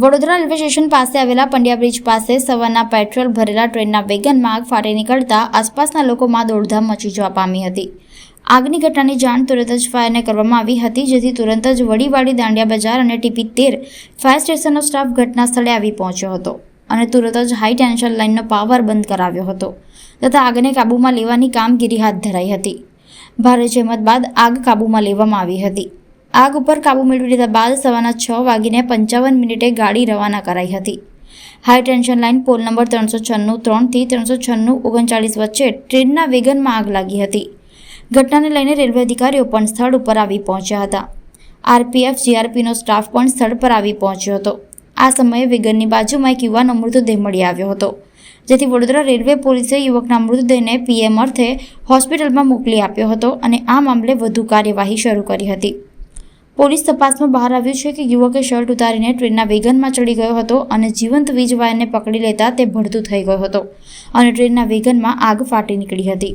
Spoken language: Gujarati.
વડોદરા રેલવે સ્ટેશન પાસે આવેલા પંડ્યા બ્રિજ પાસે સવારના પેટ્રોલ ભરેલા ટ્રેનના વેગનમાં આગ ફાટી નીકળતા આસપાસના લોકોમાં દોડધામ મચી જવા પામી હતી. આગની ઘટનાની જાણ તુરંત જ ફાયરને કરવામાં આવી હતી, જેથી તુરંત જ વડીવાડી દાંડિયા બજાર અને ટીપી તેર ફાયર સ્ટેશનનો સ્ટાફ ઘટના સ્થળે આવી પહોંચ્યો હતો. અને તુરત જ હાઈ ટેન્શન લાઇનનો પાવર બંધ કરાવ્યો હતો. તથા આગને કાબૂમાં લેવાની કામગીરી હાથ ધરાઈ હતી. ભારે જહેમત બાદ આગ કાબૂમાં લેવામાં આવી હતી. આગ ઉપર કાબુ મેળવી લીધા બાદ સવારના છ વાગીને પંચાવન મિનિટે ગાડી રવાના કરાઈ હતી. High tension line pole number ત્રણસો છન્નું ત્રણથી ત્રણસો છન્નું ઓગણચાળીસ વચ્ચે ટ્રેનના વેગનમાં આગ લાગી હતી. ઘટનાને લઈને રેલવે અધિકારીઓ પણ સ્થળ ઉપર આવી પહોંચ્યા હતા. આરપીએફ, જીઆરપીનો સ્ટાફ પણ સ્થળ પર આવી પહોંચ્યો હતો. આ સમયે વેગનની બાજુમાં એક યુવાનો મૃતદેહ મળી આવ્યો હતો, જેથી વડોદરા રેલવે પોલીસે યુવકના મૃતદેહને પીએમ અર્થે હોસ્પિટલમાં મોકલી આપ્યો હતો અને આ મામલે વધુ કાર્યવાહી શરૂ કરી હતી. પોલીસ તપાસમાં બહાર આવ્યું છે કે યુવકે શર્ટ ઉતારીને ટ્રેનના વેગનમાં ચડી ગયો હતો અને જીવંત વીજ વાયરને પકડી લેતા તે ભડતું થઈ ગયો હતો અને ટ્રેનના વેગનમાં આગ ફાટી નીકળી હતી.